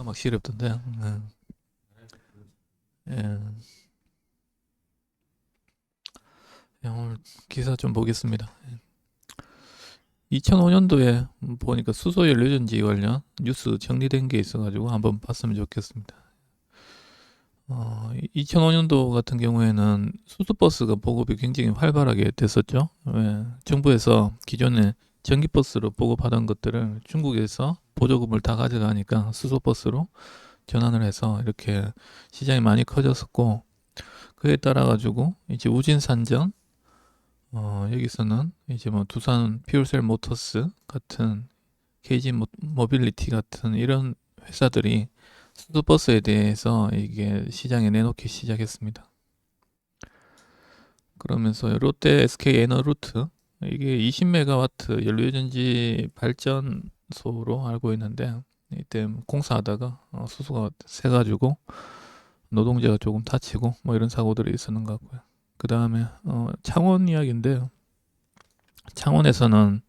기가 막 시렵던데. 네. 예. 예, 오늘 기사 좀 보겠습니다. 2005년도에 보니까 수소 연료전지 관련 뉴스 정리된 게 있어가지고 한번 봤으면 좋겠습니다. 어, 2005년도 같은 경우에는 수소버스가 보급이 굉장히 활발하게 됐었죠. 예, 정부에서 기존에 전기버스로 보급하던 것들을 중국에서 보조금을 다 가져가니까 수소버스로 전환을 해서 이렇게 시장이 많이 커졌었고 그에 따라 가지고 이제 우진산전 어, 여기서는 이제 뭐 두산 퓨얼셀 모터스 같은 KG 모, 모빌리티 같은 이런 회사들이 수소버스에 대해서 이게 시장에 내놓기 시작했습니다. 그러면서 롯데 SK 에너루트 이게 20메가와트 연료전지 발전 소로 알고 있는데 이때 공사하다가 어, 수소가 새가지고 노동자가 조금 다치고 뭐 이런 사고들이 있었는 것 같고요. 그 다음에 어, 창원 이야기인데요. 창원에서는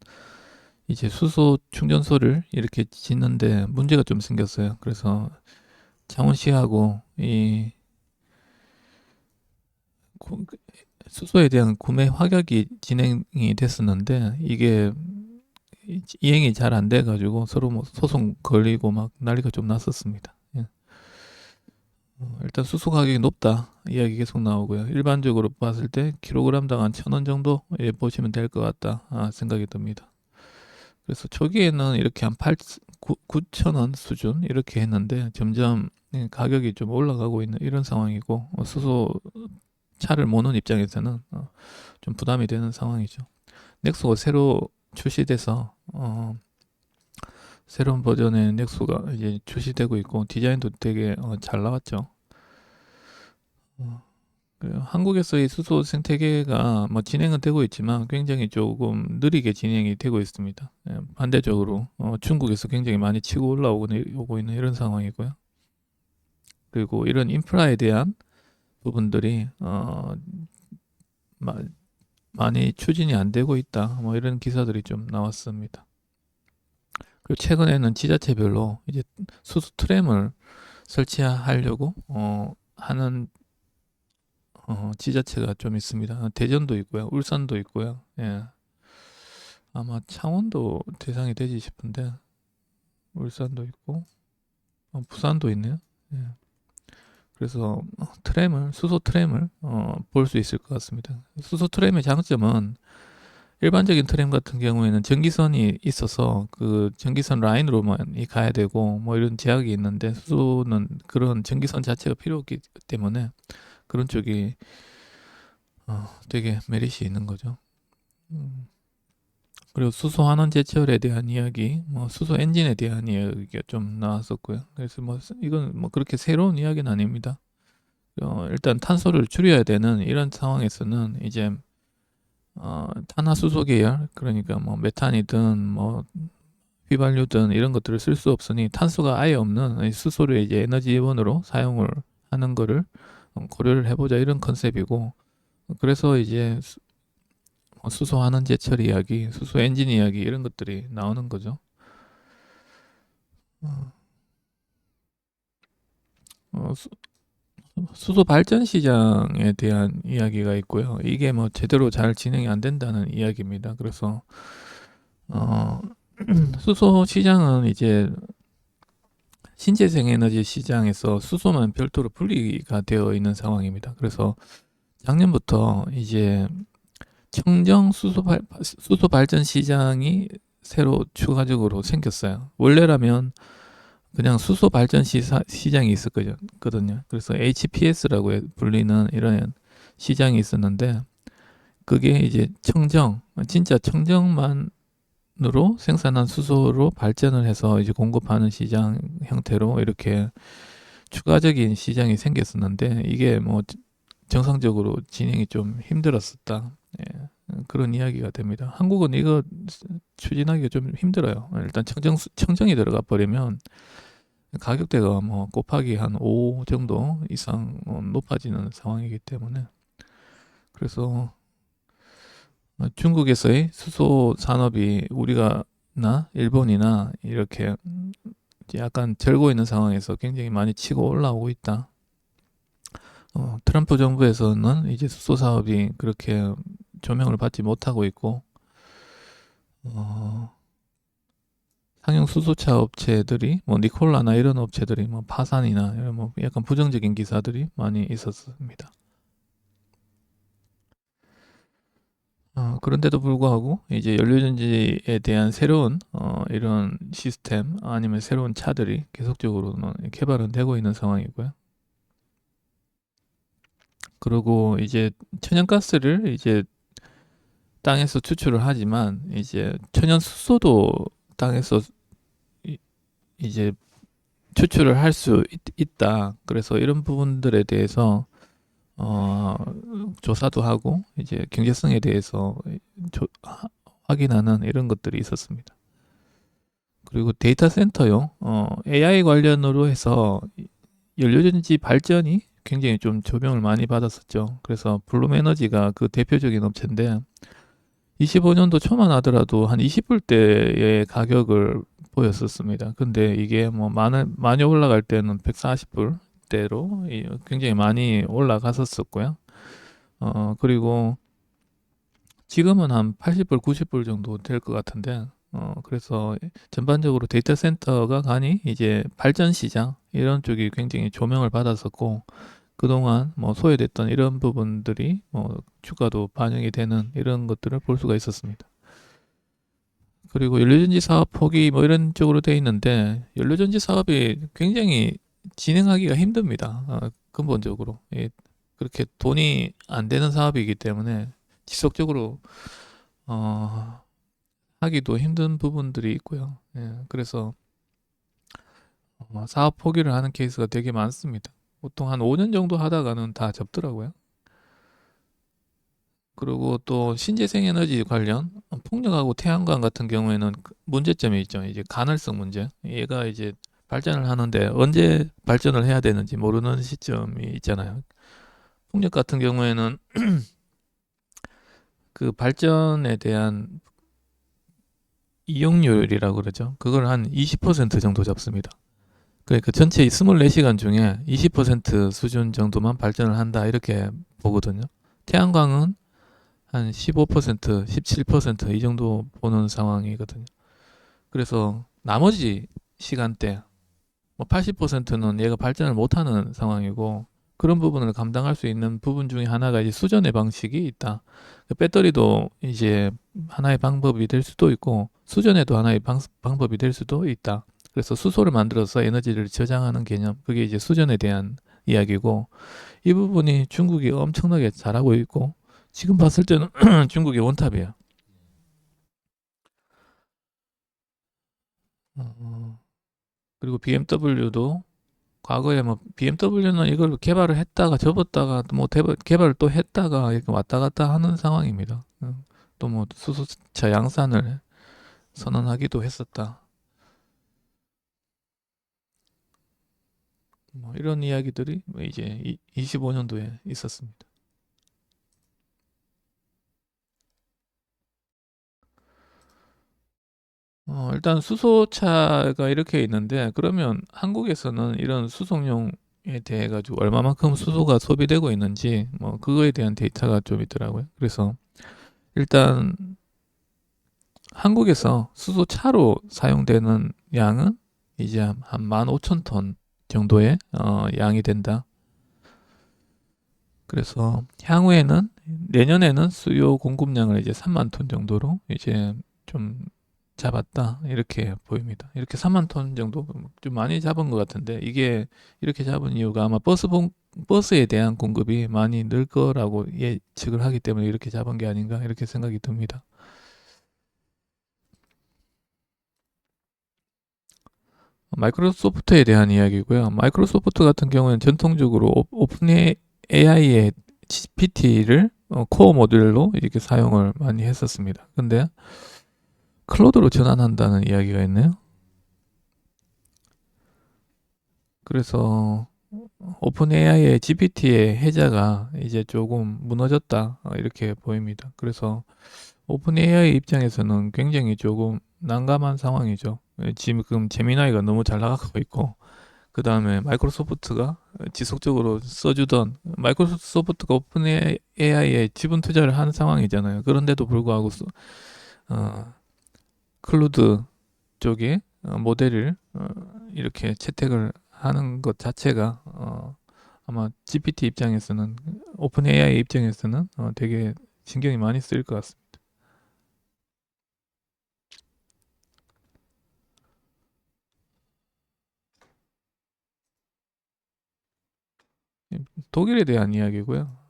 이제 수소 충전소를 이렇게 짓는데 문제가 좀 생겼어요. 그래서 창원시하고 이 수소에 대한 구매 확약이 진행이 됐었는데 이게 이행이 잘 안 돼가지고 서로 뭐 소송 걸리고 막 난리가 좀 났었습니다. 예. 어, 일단 수소 가격이 높다 이야기 계속 나오고요. 일반적으로 봤을 때 킬로그램당 한 천 원 정도 예, 보시면 될 것 같다 아, 생각이 듭니다. 그래서 초기에는 이렇게 한 8, 9, 천원 수준 이렇게 했는데 점점 예, 가격이 좀 올라가고 있는 이런 상황이고 어, 수소 차를 모는 입장에서는 어, 좀 부담이 되는 상황이죠. 넥소가 새로 출시돼서 어, 새로운 버전의 넥소가 이제 출시되고 있고 디자인도 되게 어, 잘 나왔죠. 어, 한국에서의 수소 생태계가 뭐 진행은 되고 있지만 굉장히 조금 느리게 진행이 되고 있습니다. 예, 반대적으로 어, 중국에서 굉장히 많이 치고 올라오고 있는 이런 상황이고요. 그리고 이런 인프라에 대한 부분들이 어, 마, 많이 추진이 안 되고 있다. 뭐 이런 기사들이 좀 나왔습니다. 그리고 최근에는 지자체별로 이제 수소 트램을 설치하려고 어, 하는 어, 지자체가 좀 있습니다. 대전도 있고요, 울산도 있고요. 예. 아마 창원도 대상이 되지 싶은데 울산도 있고 어, 부산도 있네요. 예. 그래서 어, 트램을 수소 트램을 어, 볼 수 있을 것 같습니다. 수소 트램의 장점은 일반적인 트램 같은 경우에는 전기선이 있어서 그 전기선 라인으로만 가야 되고 뭐 이런 제약이 있는데 수소는 그런 전기선 자체가 필요 없기 때문에 그런 쪽이 어, 되게 메리시 있는 거죠. 음. 그리고 수소 환원 제철에 대한 이야기, 뭐 수소 엔진에 대한 이야기가 좀 나왔었고요. 그래서 뭐 이건 뭐 그렇게 새로운 이야기는 아닙니다. 어, 일단 탄소를 줄여야 되는 이런 상황에서는 이제 어, 탄화수소 계열, 그러니까 뭐 메탄이든 뭐 휘발유든 이런 것들을 쓸 수 없으니 탄소가 아예 없는 수소를 이제 에너지원으로 사용을 하는 거를 고려를 해보자 이런 컨셉이고 그래서 이제 뭐 수소 환원 제철 이야기, 수소 엔진 이야기 이런 것들이 나오는 거죠. 어, 어 수, 수소 발전 시장에 대한 이야기가 있고요. 이게 뭐 제대로 잘 진행이 안 된다는 이야기입니다. 그래서 어, 수소 시장은 이제 신재생 에너지 시장에서 수소만 별도로 분리가 되어 있는 상황입니다. 그래서 작년부터 이제 청정 수소, 발, 수소 발전 시장이 새로 추가적으로 생겼어요. 원래라면 그냥 수소 발전 시사, 시장이 있었거든요. 그래서 HPS라고 불리는 이런 시장이 있었는데 그게 이제 청정, 진짜 청정만으로 생산한 수소로 발전을 해서 이제 공급하는 시장 형태로 이렇게 추가적인 시장이 생겼었는데 이게 뭐 정상적으로 진행이 좀 힘들었었다. 예, 그런 이야기가 됩니다. 한국은 이거 추진하기가 좀 힘들어요. 일단 청정 청정이 들어가 버리면 가격대가 뭐 곱하기 한 5 정도 이상 높아지는 상황이기 때문에 그래서 중국에서의 수소 산업이 우리가 나 일본이나 이렇게 약간 절고 있는 상황에서 굉장히 많이 치고 올라오고 있다. 어, 트럼프 정부에서는 이제 수소 사업이 그렇게 조명을 받지 못하고 있고, 어, 상용 수소차 업체들이 뭐 니콜라나 이런 업체들이 뭐 파산이나 이런 뭐 약간 부정적인 기사들이 많이 있었습니다. 어, 그런데도 불구하고 이제 연료전지에 대한 새로운 어, 이런 시스템 아니면 새로운 차들이 계속적으로는 개발은 되고 있는 상황이고요. 그리고 이제 천연가스를 이제 땅에서 추출을 하지만 이제 천연 수소도 땅에서 이- 이제 추출을 할 수 있다. 그래서 이런 부분들에 대해서 어, 조사도 하고 이제 경제성에 대해서 조- 하- 확인하는 이런 것들이 있었습니다. 그리고 데이터 센터요. 어, AI 관련으로 해서 연료전지 발전이 굉장히 좀 조명을 많이 받았었죠. 그래서 블룸 에너지가 그 대표적인 업체인데 25년도 초만 하더라도 한 20불 대의 가격을 보였었습니다. 근데 이게 뭐 많이, 많이 올라갈 때는 140불 대로 굉장히 많이 올라갔었었고요. 어, 그리고 지금은 한 80불, 90불 정도 될 것 같은데, 어, 그래서 전반적으로 데이터 센터가 가니 이제 발전 시장 이런 쪽이 굉장히 조명을 받았었고, 그동안 뭐 소외됐던 이런 부분들이 뭐 주가도 반영이 되는 이런 것들을 볼 수가 있었습니다. 그리고 연료전지 사업 포기 뭐 이런 쪽으로 돼 있는데 연료전지 사업이 굉장히 진행하기가 힘듭니다. 어, 근본적으로 예, 그렇게 돈이 안 되는 사업이기 때문에 지속적으로 어, 하기도 힘든 부분들이 있고요. 예, 그래서 어, 사업 포기를 하는 케이스가 되게 많습니다. 보통 한 5년 정도 하다가는 다 접더라고요. 그리고 또 신재생 에너지 관련 풍력하고 태양광 같은 경우에는 그 문제점이 있죠. 이제 간헐성 문제. 얘가 이제 발전을 하는데 언제 발전을 해야 되는지 모르는 시점이 있잖아요. 풍력 같은 경우에는 그 발전에 대한 이용률이라고 그러죠. 그걸 한 20% 정도 잡습니다. 그러니까 전체 24시간 중에 20% 수준 정도만 발전을 한다 이렇게 보거든요. 태양광은 한 15%, 17%이 정도 보는 상황이거든요. 그래서 나머지 시간대 뭐 80%는 얘가 발전을 못하는 상황이고 그런 부분을 감당할 수 있는 부분 중에 하나가 이제 수전의 방식이 있다. 그 배터리도 이제 하나의 방법이 될 수도 있고 수전에도 하나의 방, 방법이 될 수도 있다. 그래서 수소를 만들어서 에너지를 저장하는 개념, 그게 이제 수전에 대한 이야기고 이 부분이 중국이 엄청나게 잘하고 있고 지금 봤을 때는 중국이 원탑이에요. 어, 그리고 BMW도 과거에 뭐 BMW는 이걸 개발을 했다가 접었다가 뭐 개발, 개발을 또 했다가 이렇게 왔다 갔다 하는 상황입니다. 또 뭐 수소차 양산을 선언하기도 했었다. 뭐 이런 이야기들이 뭐 이제 25년도에 있었습니다. 어, 일단 수소차가 이렇게 있는데 그러면 한국에서는 이런 수송용에 대해 가지고 얼마만큼 수소가 소비되고 있는지 뭐 그거에 대한 데이터가 좀 있더라고요. 그래서 일단 한국에서 수소차로 사용되는 양은 이제 한 15,000톤 정도의 어, 양이 된다. 그래서 향후에는 내년에는 수요 공급량을 이제 3만 톤 정도로 이제 좀 잡았다 이렇게 보입니다. 이렇게 3만 톤 정도 좀 많이 잡은 것 같은데 이게 이렇게 잡은 이유가 아마 버스 봉, 버스에 대한 공급이 많이 늘 거라고 예측을 하기 때문에 이렇게 잡은 게 아닌가 이렇게 생각이 듭니다. 마이크로소프트에 대한 이야기고요. 마이크로소프트 같은 경우는 전통적으로 오픈 AI의 GPT를 어, 코어 모듈로 이렇게 사용을 많이 했었습니다. 근데 클로드로 전환한다는 이야기가 있네요. 그래서 오픈 AI의 GPT의 해자가 이제 조금 무너졌다 어, 이렇게 보입니다. 그래서 오픈 AI 입장에서는 굉장히 조금 난감한 상황이죠. 예, 지금 제미나이가 너무 잘 나가고 있고 그 다음에 마이크로소프트가 지속적으로 써주던 마이크로소프트가 오픈 AI에 지분 투자를 하는 상황이잖아요. 그런데도 불구하고 소- 어, 클루드 쪽에 어, 모델을 어, 이렇게 채택을 하는 것 자체가 어, 아마 GPT 입장에서는 오픈 AI 입장에서는 어, 되게 신경이 많이 쓰일 것 같습니다. 독일에 대한 이야기고요.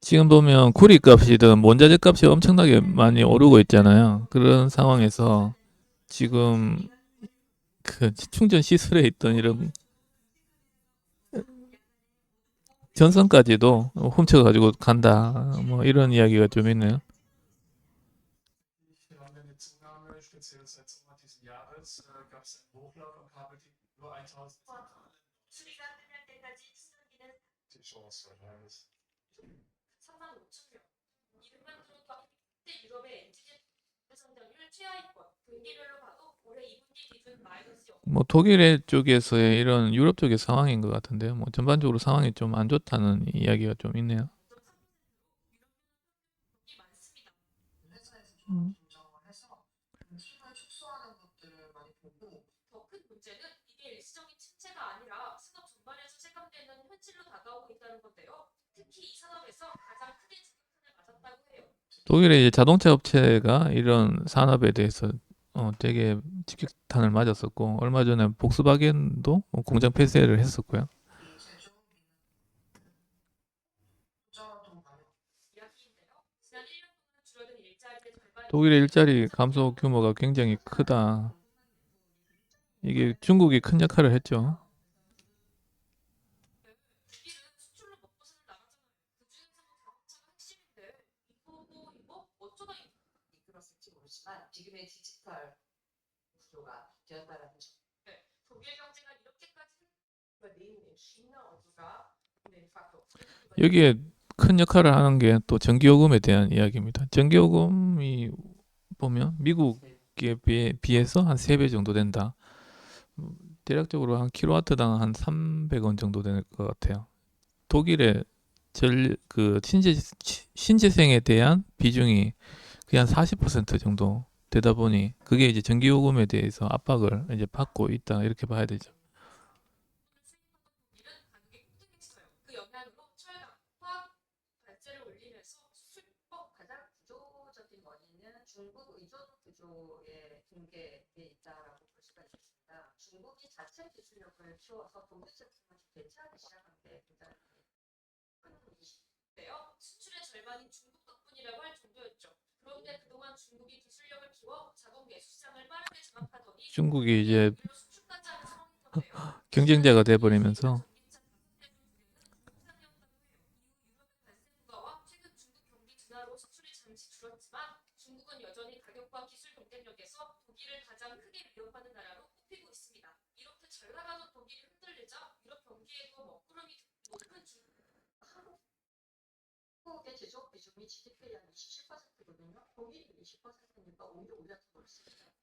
지금 보면 구리 값이든 원자재 값이 엄청나게 많이 오르고 있잖아요. 그런 상황에서 지금 그 충전 시설에 있던 이런 전선까지도 훔쳐가지고 간다. 뭐 이런 이야기가 좀 있네요. 수리가 끝날 때까지 wahrscheinlich. 3만 5천 명. 이름만 들어도 그때 유럽의 엔지니 성장률 최하위권. 분기별로 봐도 올해 2분기 기준 마이너스 0. 뭐 독일 쪽에서의 이런 유럽 쪽의 상황인 것 같은데요. 뭐 전반적으로 상황이 좀 안 좋다는 이야기가 좀 있네요. 음. 좀 조정을 해서 팀을 축소하는 것들을 많이 보고 더 큰 문제는 이게 일시적인 침체가 아니라 산업 전반에서 체감되는 현실로 다가오고 있다는 건데요. 특히 이 산업에서 가장 크게 지금탄을 맞았다고 해요. 독일의 이제 자동차 업체가 이런 산업에 대해서 어, 되게 직격탄을 맞았었고 얼마 전에 복스바겐도 뭐 공장 폐쇄를 했었고요. 이 제조업이나 투자도 많이 이야기인데요. 지난 1년 동안 줄어든 일자리의 절반 독일의 일자리 감소 규모가 굉장히 크다. 이게 중국이 큰 역할을 했죠. 독일은 수출로 먹고 사는 나라잖아요. 그중에서도 자동차가 핵심인데 이거 이거 어쩌다 이 이끌었을지 모르지만 지금의 디지털 구조가 되었다라는 점. 독일 경제가 이렇게까지 übernehmen in China und sogar den Faktor 여기에 큰 역할을 하는 게 또 전기요금에 대한 이야기입니다. 전기요금이 보면 미국에 비해, 비해서 한 3배 정도 된다. 음, 대략적으로 한 킬로와트당 한 300원 정도 될 것 같아요. 독일의 전, 그 신재, 신재생에 대한 비중이 그냥 40% 정도 되다 보니 그게 이제 전기요금에 대해서 압박을 이제 받고 있다 이렇게 봐야 되죠. 독일은 가격이 폭등했어요. 그 영향으로 철강, 화학 발제를 올리면서 수출법 가장 구조적인 원인은 중국 의존 구조의 붕괴에 있다라고 볼 수가 있습니다. 중국이 자체 기술력을 키워서 독일 제품을 좀 대체하기 시작한 게 굉장히 큰 인데요. 수출의 절반이 중국 덕분이라고 할 정도였죠. 그런데 그동안 중국이 기술력을 키워 자동 내수 시장을 빠르게 장악하더니 중국이 이제. 경쟁자가 돼버리면서 와 최근 중국 경기 둔화로 수출이 잠시 줄었지만 중국은 여전히 가격과 기술 경쟁력에서 독일을 가장 크게 위협하는 나라로 꼽히고 있습니다. 이렇게 잘 나가던 독일이 흔들리자 유럽 경기에도 먹구름이 높은 중국 한국의 제조업 비중이 GDP의 한 27%거든요. 독일이 20%니까 오히려 우리가 더 넓습니다.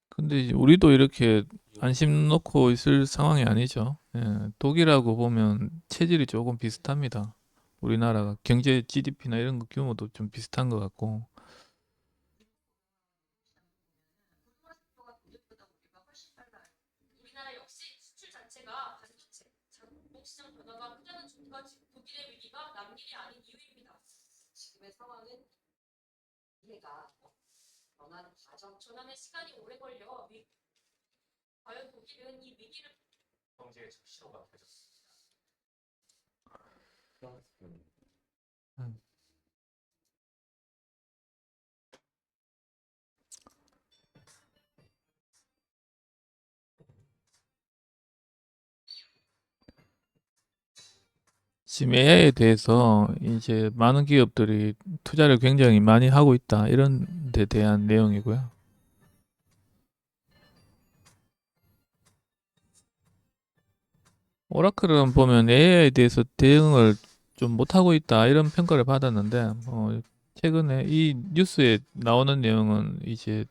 근데 우리도 이렇게 안심 놓고 있을 상황이 아니죠. 예, 독일하고 보면 체질이 조금 비슷합니다. 우리나라가 경제 GDP나 이런 거 규모도 좀 비슷한 것 같고 변하는 과정 전환의 시간이 오래 걸려 위... 과연 독일은 이 위기를 경제의 적시로가 되졌습니다. 지금 AI에 대해서 이제 많은 기업들이 투자를 굉장히 많이 하고 있다 이런 데 대한 내용이고요. 오라클은 보면 AI에 대해서 대응을 좀 못하고 있다 이런 평가를 받았는데 어, 최근에 이 뉴스에 나오는 내용은 이제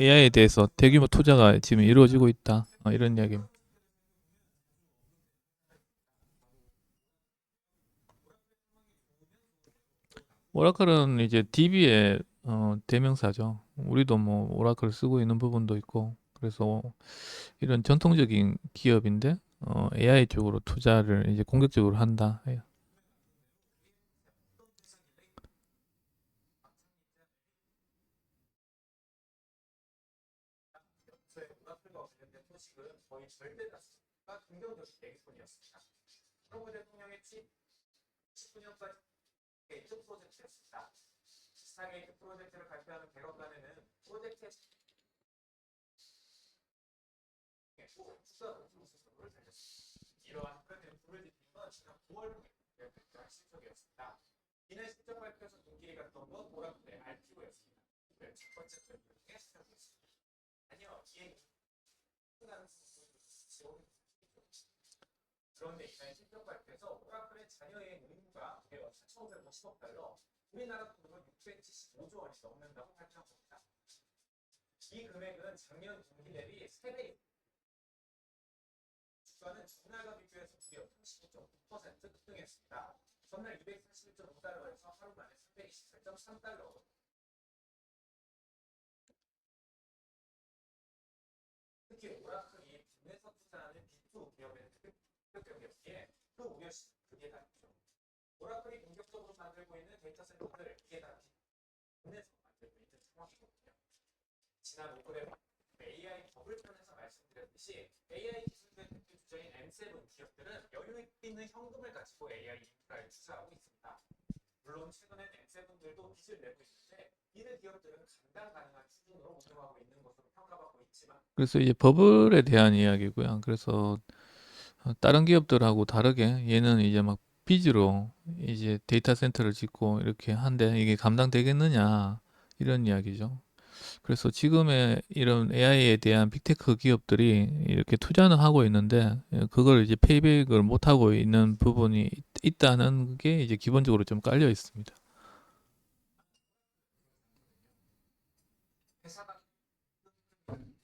AI에 대해서 대규모 투자가 지금 이루어지고 있다 어, 이런 이야기입니다. 오라클은 이제 DB의 어, 대명사죠. 우리도 뭐 오라클 쓰고 있는 부분도 있고 그래서 이런 전통적인 기업인데 어, AI 쪽으로 투자를 이제 공격적으로 한다. 치 19년까지 게이트 프로젝트였습니다. 스타게이트 프로젝트를 발표하는 백악관에는 프로젝트의 또 추가 우수 수수료를 달렸습니다. 이러한 프로젝트의 불을 지핀 건 지난 9월 발표한 실적이었습니다. 이날 실적 발표에서 눈길이 갔던 건 오라클의 RPO였습니다. 이걸 첫 번째 발표 중에 시작했습니다. 아니요, 지원 그런데 이날 실적 오라클의 자녀의 의무가 무려 4,550억 달러, 우리나라 돈으로 675조 원이 넘는다고 발표한 겁니다. 이 금액은 작년 동기 대비 3배 주가는 전날과 비교해서 무려 39.9% 급등했습니다. 전날 241.5달러에서 하루 만에 328.3달러로 특히 오라클이 국내에서 투자하는 B2 기업의 특격격이었기에 그 우려 시 그게 다르죠. 오라클이 공격적으로 만들고 있는 데이터 센터들 이게 다 국내에서 만들고 있는 상황이거든요. 지난 5월에 AI 버블 편에서 말씀드렸듯이 AI 기술의 대표 주자인 M7 기업들은 여유 있는 현금을 가지고 AI 인프라에 투자하고 있습니다. 물론 최근엔 M7들도 빚을 내고 있는데 이들 기업들은 감당 가능한 수준으로 운영하고 있는 것으로 평가받고 있지만 그래서 이제 버블에 대한 이야기고요. 그래서 어, 다른 기업들하고 다르게 얘는 이제 막 빚으로 이제 데이터 센터를 짓고 이렇게 한데 이게 감당되겠느냐 이런 이야기죠. 그래서 지금의 이런 AI에 대한 빅테크 기업들이 이렇게 투자는 하고 있는데 예, 그걸 이제 페이백을 못 하고 있는 부분이 있- 있다는 게 이제 기본적으로 좀 깔려 있습니다. 회사가 있어요. 1900 는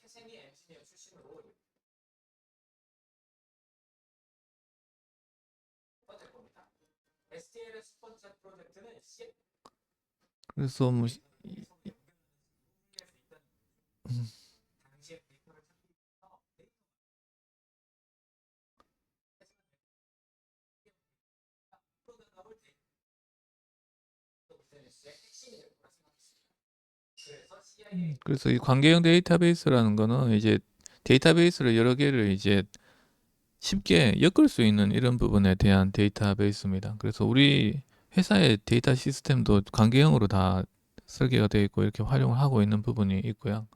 태생이 엔지니어 출신으로 될 겁니다. STL의 첫 번째 프로젝트는 C 그래서 뭐 시- 당시의 데이터를 찾기 위해서 프로그램을 SNS의 핵심이 될 거라 생각했습니다. 그래서 이 관계형 데이터베이스라는 거는 이제 데이터베이스를 여러 개를 이제 쉽게 엮을 수 있는 이런 부분에 대한 데이터베이스입니다. 그래서 우리 회사의 데이터 시스템도 관계형으로 다 설계가 되어 있고 이렇게 활용을 하고 있는 부분이 있고요.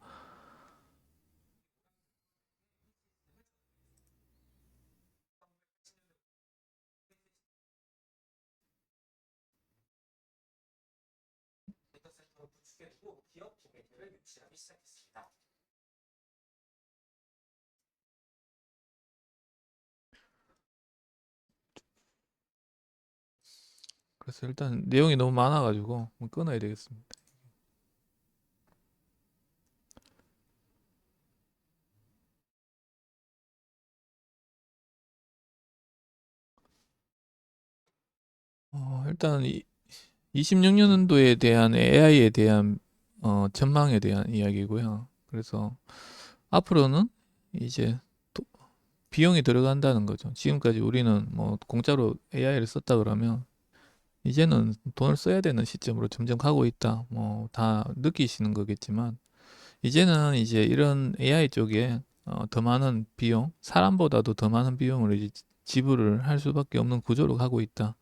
데이터 센터를 구축해 두고 기업 기회를 유치하기 시작했습니다. 그래서 일단 내용이 너무 많아가지고 뭐 끊어야 되겠습니다. 어, 일단 이, 26년도에 대한 AI에 대한 어, 전망에 대한 이야기고요. 그래서 앞으로는 이제 또 비용이 들어간다는 거죠. 지금까지 우리는 뭐 공짜로 AI를 썼다 그러면 이제는 돈을 써야 되는 시점으로 점점 가고 있다. 뭐 다 느끼시는 거겠지만 이제는 이제 이런 AI 쪽에 어, 더 많은 비용, 사람보다도 더 많은 비용을 이제 지불을 할 수밖에 없는 구조로 가고 있다.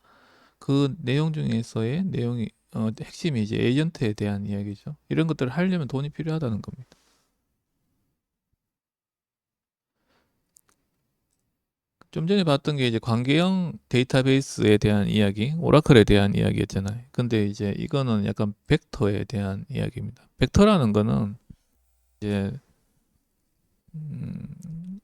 그 내용 중에서의 내용이 어, 핵심이 이제 에이전트에 대한 이야기죠. 이런 것들을 하려면 돈이 필요하다는 겁니다. 좀 전에 봤던 게 이제 관계형 데이터베이스에 대한 이야기, 오라클에 대한 이야기였잖아요. 근데 이제 이거는 약간 벡터에 대한 이야기입니다. 벡터라는 거는 이제 음,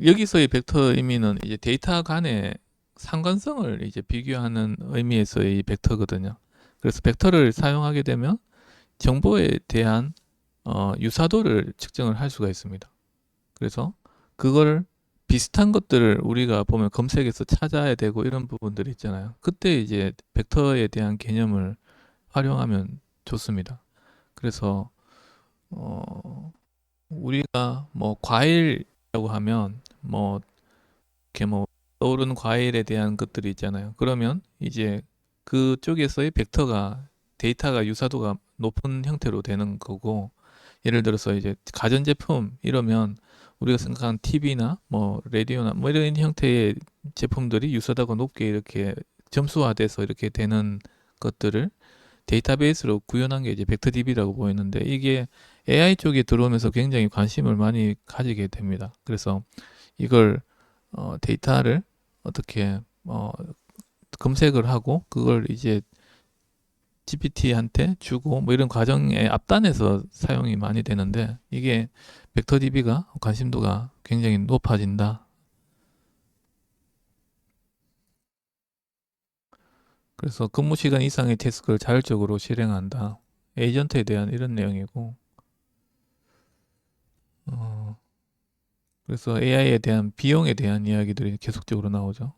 여기서의 벡터 의미는 이제 데이터 간의 상관성을 이제 비교하는 의미에서의 벡터거든요. 그래서 벡터를 사용하게 되면 정보에 대한 어, 유사도를 측정을 할 수가 있습니다. 그래서 그걸 비슷한 것들을 우리가 보면 검색해서 찾아야 되고 이런 부분들이 있잖아요. 그때 이제 벡터에 대한 개념을 활용하면 좋습니다. 그래서 어 우리가 뭐 과일이라고 하면 뭐 이렇게 뭐 떠오르는 과일에 대한 것들이 있잖아요. 그러면 이제 그쪽에서의 벡터가 데이터가 유사도가 높은 형태로 되는 거고 예를 들어서 이제 가전제품 이러면 우리가 생각하는 TV나 뭐 라디오나 뭐 이런 형태의 제품들이 유사도가 높게 이렇게 점수화돼서 이렇게 되는 것들을 데이터베이스로 구현한 게 이제 벡터DB라고 보이는데 이게 AI 쪽에 들어오면서 굉장히 관심을 많이 가지게 됩니다. 그래서 이걸 어, 데이터를 어떻게 어, 검색을 하고 그걸 이제 GPT한테 주고 뭐 이런 과정의 앞단에서 사용이 많이 되는데 이게 벡터DB가 관심도가 굉장히 높아진다. 그래서 근무 시간 이상의 태스크를 자율적으로 실행한다. 에이전트에 대한 이런 내용이고, 어, 그래서 AI에 대한 비용에 대한 이야기들이 계속적으로 나오죠.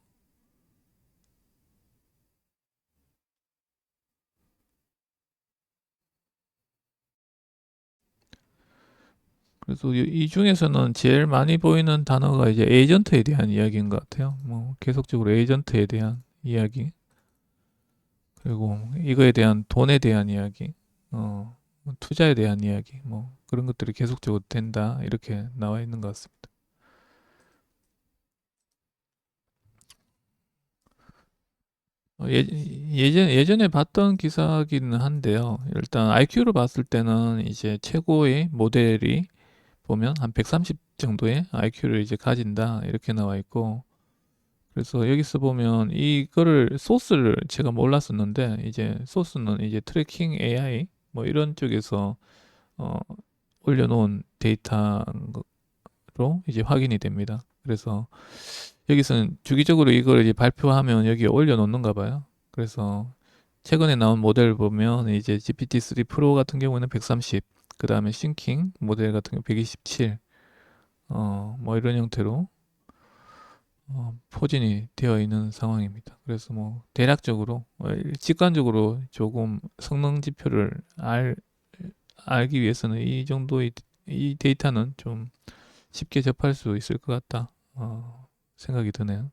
그래서 이- 이 중에서는 제일 많이 보이는 단어가 이제 에이전트에 대한 이야기인 것 같아요. 뭐 계속적으로 에이전트에 대한 이야기. 그리고 이거에 대한 돈에 대한 이야기, 어, 투자에 대한 이야기, 뭐 그런 것들이 계속적으로 된다 이렇게 나와 있는 것 같습니다. 어, 예, 예전 예전에 봤던 기사기는 한데요. 일단 IQ로 봤을 때는 이제 최고의 모델이 보면 한 130 정도의 IQ를 이제 가진다 이렇게 나와 있고 그래서 여기서 보면 이거를 소스를 제가 몰랐었는데 이제 소스는 이제 트래킹 AI 뭐 이런 쪽에서 어, 올려놓은 데이터로 이제 확인이 됩니다. 그래서 여기서는 주기적으로 이걸 이제 발표하면 여기에 올려놓는가 봐요. 그래서 최근에 나온 모델 보면 이제 GPT-3 프로 같은 경우는 130, 그 다음에 싱킹 모델 같은 경우 127, 어, 뭐 이런 형태로 어, 포진이 되어 있는 상황입니다. 그래서 뭐 대략적으로 어, 직관적으로 조금 성능 지표를 알, 알기 위해서는 이 정도의 이 데이터는 좀 쉽게 접할 수 있을 것 같다 어, 생각이 드네요.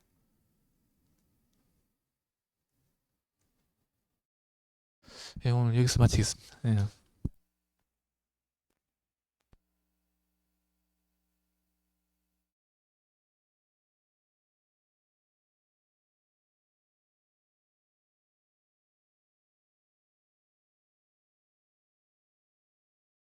예, 오늘 여기서 마치겠습니다. 예.